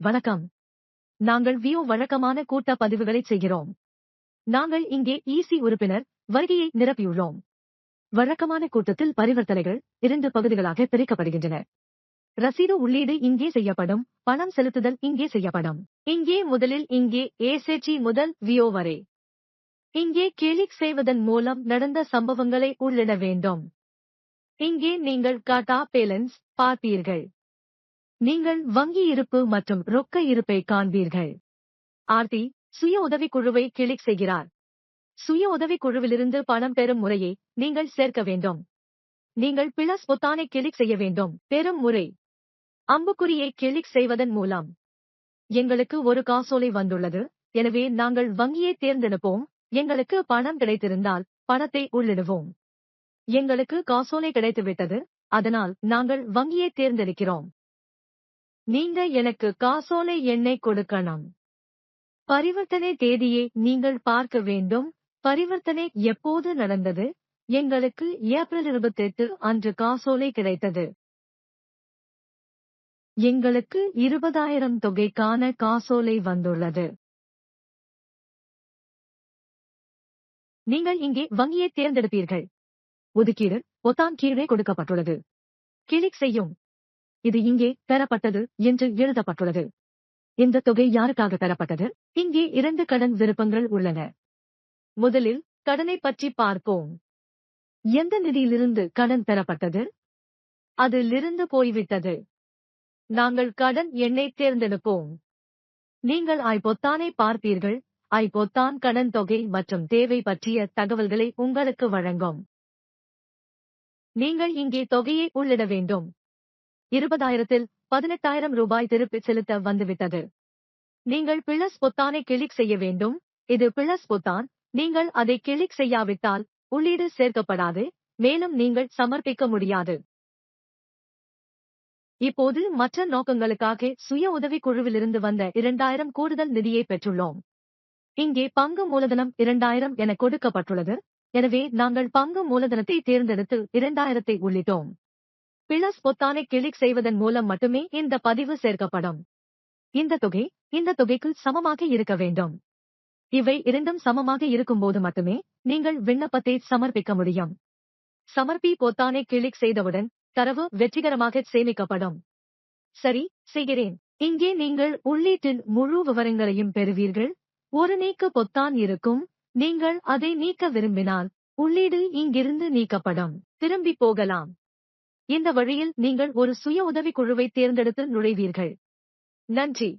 வணக்கம். நாங்கள் வியோ வழக்கமான கூட்ட பதிவுகளைச் செய்கிறோம். நாங்கள் இங்கே ஈசி உறுப்பினர் வருகையை நிரப்பியுள்ளோம். வழக்கமான கூட்டத்தில் பரிவர்த்தனைகள் இரண்டு பகுதிகளாக பிரிக்கப்படுகின்றன. ரசீது உள்ளீடு இங்கே செய்யப்படும் பணம் செலுத்துதல் இங்கே செய்யப்படும். இங்கே முதலில் இங்கே ஏசேச்சி முதல் வியோ வரை. இங்கே கிளிக் செய்வதன் மூலம் நடந்த சம்பவங்களை உள்ளிட வேண்டும். இங்கே நீங்கள் காட்டா பேலன்ஸ் பார்ப்பீர்கள். நீங்கள் வங்கி இருப்பு மற்றும் ரொக்க இருப்பை காண்பீர்கள். ஆர்த்தி சுய உதவிக் குழுவை கிளிக் செய்கிறார். சுய உதவிக் குழுவிலிருந்து பணம் பெறும் முறையை நீங்கள் சேர்க்க வேண்டும். நீங்கள் பிளஸ் பொத்தானை கிளிக் செய்ய வேண்டும். பெறும் முறை. அம்புக்குறியை கிளிக் செய்வதன் மூலம். எங்களுக்கு ஒரு காசோலை வந்துள்ளது. எனவே நாங்கள் வங்கியை தேர்ந்தெடுப்போம். எங்களுக்கு பணம் கிடைத்திருந்தால் பணத்தை உள்ளிடுவோம். எங்களுக்கு காசோலை கிடைத்துவிட்டது. அதனால் நாங்கள் வங்கியை தேர்ந்தெடுக்கிறோம். நீங்க எனக்கு காசோலை எண்ணை கொடுக்கணும். பரிவர்த்தனை தேதியை நீங்கள் பார்க்க வேண்டும். பரிவர்த்தனை எப்போது நடந்தது? எங்களுக்கு ஏப்ரல் இருபத்தெட்டு அன்று காசோலை கிடைத்தது. எங்களுக்கு இருபதாயிரம் தொகைக்கான காசோலை வந்துள்ளது. நீங்கள் இங்கே வங்கியை தேர்ந்தெடுப்பீர்கள். ஒதுக்கீடு பொத்தான் கீழே கொடுக்கப்பட்டுள்ளது. கிளிக் செய்யும். இது இங்கே பெறப்பட்டது என்று எழுதப்பட்டுள்ளது. இந்த தொகை யாருக்காக பெறப்பட்டது இங்கே இரண்டு கடன் விருப்பங்கள் உள்ளன. முதலில் கடனை பற்றி பார்ப்போம். எந்த நிதியிலிருந்து கடன் பெறப்பட்டது அதிலிருந்து போய்விட்டது. நாங்கள் கடன் எண்ணை தேர்ந்தெடுப்போம். நீங்கள் ஐ பொத்தானை பார்ப்பீர்கள் ஐ பொத்தான் கடன் தொகை மற்றும் தேவை பற்றிய தகவல்களை உங்களுக்கு வழங்கும். நீங்கள் இங்கே தொகையை உள்ளிட வேண்டும். இருபதாயிரத்தில் பதினெட்டாயிரம் ரூபாய் திருப்பிச் செலுத்த வந்துவிட்டது. நீங்கள் பிளஸ் பொத்தானை கிளிக் செய்ய வேண்டும். இது பிளஸ் பொத்தான். நீங்கள் அதை கிளிக் செய்யாவிட்டால் உள்ளீடு சேர்க்கப்படாது. மேலும் நீங்கள் சமர்ப்பிக்க முடியாது. இப்போது மற்ற நோக்கங்களுக்காக சுய உதவி குழுவிலிருந்து வந்த இரண்டாயிரம் கூடுதல் நிதியை பெற்றுள்ளோம். இங்கே பங்கு மூலதனம் இரண்டாயிரம் என கொடுக்கப்பட்டுள்ளது. எனவே நாங்கள் பங்கு மூலதனத்தை தேர்ந்தெடுத்து இரண்டாயிரத்தை உள்ளிட்டோம். பிளஸ் பொத்தானை கிளிக் செய்வதன் மூலம் மட்டுமே இந்த பதிவு சேர்க்கப்படும். இந்த தொகை இந்த தொகைக்கு சமமாக இருக்க வேண்டும். இவை இரண்டும் சமமாக இருக்கும்போது மட்டுமே நீங்கள் விண்ணப்பத்தை சமர்ப்பிக்க முடியும். சமர்ப்பி பொத்தானை கிளிக் செய்தவுடன் தரவு வெற்றிகரமாக சேமிக்கப்படும். சரி செய்கிறேன். இங்கே நீங்கள் உள்ளீட்டின் முழு விவரங்களையும் பெறுவீர்கள். ஒரு நீக்க பொத்தான் இருக்கும். நீங்கள் அதை நீக்க விரும்பினால் உள்ளீடு இங்கிருந்து நீக்கப்படும். திரும்பி போகலாம். இந்த வழியில் நீங்கள் ஒரு சுய உதவிக் குழுவைத் தேர்ந்தெடுத்து நுழைவீர்கள். நன்றி.